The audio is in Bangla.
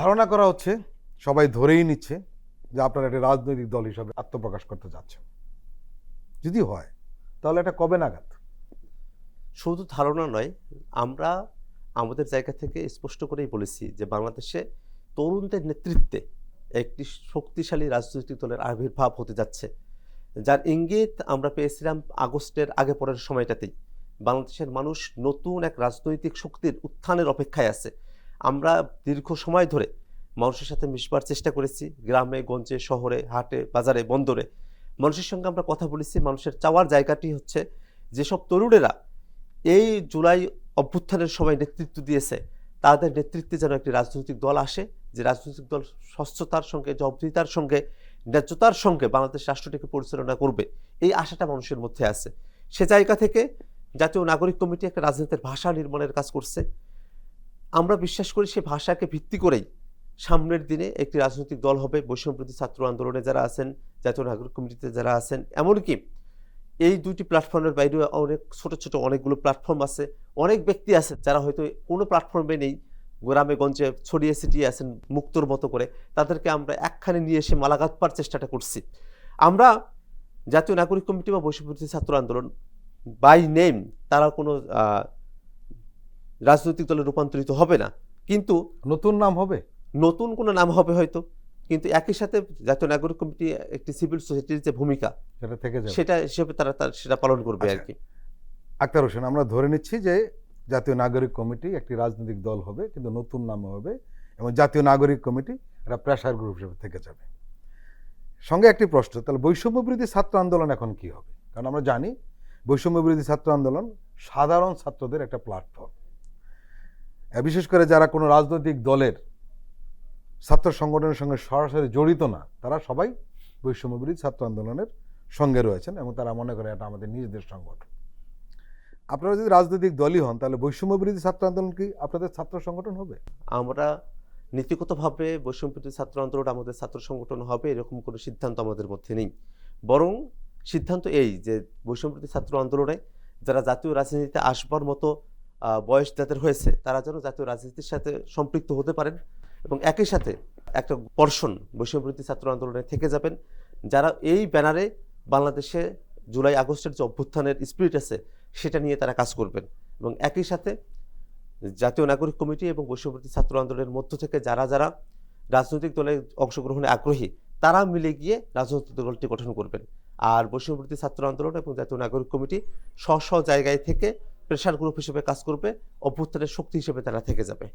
ধারণা করা হচ্ছে, সবাই ধরেই নিচ্ছে যে আপনারা একটি রাজনৈতিক দল হিসাবে আত্মপ্রকাশ করতে যাচ্ছেন। যদি হয়, তাহলে এটা কবে নাগাদ? শুধু ধারণা নয়, আমরা আমাদের জায়গা থেকে স্পষ্ট করেই বলেছি যে বাংলাদেশে তরুণদের নেতৃত্বে একটি শক্তিশালী রাজনৈতিক দলের আবির্ভাব হতে যাচ্ছে। যার ইঙ্গিত আমরা পেয়েছিলাম আগস্টের আগে পরের সময়টাতেই। বাংলাদেশের মানুষ নতুন এক রাজনৈতিক শক্তির উত্থানের অপেক্ষায় আছে। আমরা দীর্ঘ সময় ধরে মানুষের সাথে মিশবার চেষ্টা করেছি, গ্রামে, গঞ্জে, শহরে, হাটে, বাজারে, বন্দরে। মানুষের সঙ্গে আমরা কথা বলেছি, মানুষের চাওয়ার জায়গাটি হচ্ছে যেসব তরুণেরা এই জুলাই অভ্যুত্থানের সময় নেতৃত্ব দিয়েছে, তাদের নেতৃত্বে যেন একটি রাজনৈতিক দল আসে। যে রাজনৈতিক দল স্বচ্ছতার সঙ্গে, জবাবদিহিতার সঙ্গে, ন্যায্যতার সঙ্গে বাংলাদেশ রাষ্ট্রটিকে পরিচালনা করবে, এই আশাটা মানুষের মধ্যে আছে। সে জায়গা থেকে জাতীয় নাগরিক কমিটি একটা রাজনীতির ভাষা নির্মাণের কাজ করছে। আমরা বিশ্বাস করি সে ভাষাকে ভিত্তি করেই সামনের দিনে একটি রাজনৈতিক দল হবে। বৈষম্যবিরোধী ছাত্র আন্দোলনে যারা আছেন, জাতীয় নাগরিক কমিটিতে যারা আছেন, এমনকি এই দুইটি প্ল্যাটফর্মের বাইরেও অনেক, ছোট ছোট অনেকগুলো প্ল্যাটফর্ম আছে। অনেক ব্যক্তি আছে যারা হয়তো কোনো প্ল্যাটফর্মে নেই, গ্রামে, গঞ্জে ছড়িয়ে ছিটিয়ে আছেন মুক্তর মতো করে। তাদেরকে আমরা একখানে নিয়ে এসে মালা গাঁথবার চেষ্টাটা করছি। আমরা জাতীয় নাগরিক কমিটি বা বৈষম্যবিরোধী ছাত্র আন্দোলন বাই নেম তারা কোনো রাজনৈতিক দলে রূপান্তরিত হবে না। কিন্তু নতুন নাম হবে? নতুন কোনো নাম হবে হয়তো। কিন্তু একই সাথে জাতীয় নাগরিক কমিটি একটি সিভিল সোসাইটির যে ভূমিকা সেটা থেকে যাবে। সেটা হিসেবে তারা তার সেটা পালন করবে আর আচ্ছা। কি আক্তার হোসেন আমরা ধরে নিচ্ছি যে জাতীয় নাগরিক কমিটি একটি রাজনৈতিক দল হবে কিন্তু নতুন নাম হবে এবং জাতীয় নাগরিক কমিটি একটা প্রেশার গ্রুপ হিসেবে থেকে যাবে। সঙ্গে একটি প্রশ্ন তাহলে বৈষম্য বিরোধী ছাত্র আন্দোলন এখন কি হবে? কারণ আমরা জানি বৈষম্য বিরোধী ছাত্র আন্দোলন সাধারণ ছাত্রদের একটা প্ল্যাটফর্ম বিশেষ করে যারা কোনো রাজনৈতিক দলের ছাত্র সংগঠনের সঙ্গে সরাসরি জড়িত না, তারা সবাই বৈষম্য বিরোধী ছাত্র আন্দোলনের সঙ্গে রয়েছেন এবং তারা মনে করে এটা আমাদের নিজেদের সংগঠন। আপনারা যদি রাজনৈতিক দলই হন, তাহলে বৈষম্য বিরোধী ছাত্র আন্দোলন কি আপনাদের ছাত্র সংগঠন হবে? আমরা নীতিগতভাবে বৈষম্যবিরোধী ছাত্র আন্দোলন আমাদের ছাত্র সংগঠন হবে, এরকম কোনো সিদ্ধান্ত আমাদের মধ্যে নেই। বরং সিদ্ধান্ত এই যে বৈষম্যবিরোধী ছাত্র আন্দোলনে যারা জাতীয় রাজনীতিতে আসবার মতো বয়স যাদের হয়েছে, তারা যেন জাতীয় রাজনীতির সাথে সম্পৃক্ত হতে পারেন এবং একই সাথে একটা পর্ষণ বৈষম্যবিরোধী ছাত্র আন্দোলনে থেকে যাবেন। যারা এই ব্যানারে বাংলাদেশে জুলাই আগস্টের যে অভ্যুত্থানের স্পিরিট আছে, সেটা নিয়ে তারা কাজ করবেন এবং একই সাথে জাতীয় নাগরিক কমিটি এবং বৈশ্যবিরোধী ছাত্র আন্দোলনের মধ্য থেকে যারা যারা রাজনৈতিক দলে অংশগ্রহণে আগ্রহী, তারা মিলে গিয়ে রাজনৈতিক দলটি গঠন করবেন। আর বৈশ্যবিরোধী ছাত্র আন্দোলন এবং জাতীয় নাগরিক কমিটি স্ব স্ব জায়গায় থেকে প্রেশার গ্রুপ হিসেবে কাজ করবে অভ্যুত্থানের শক্তি হিসেবে তারা থেকে যাবে।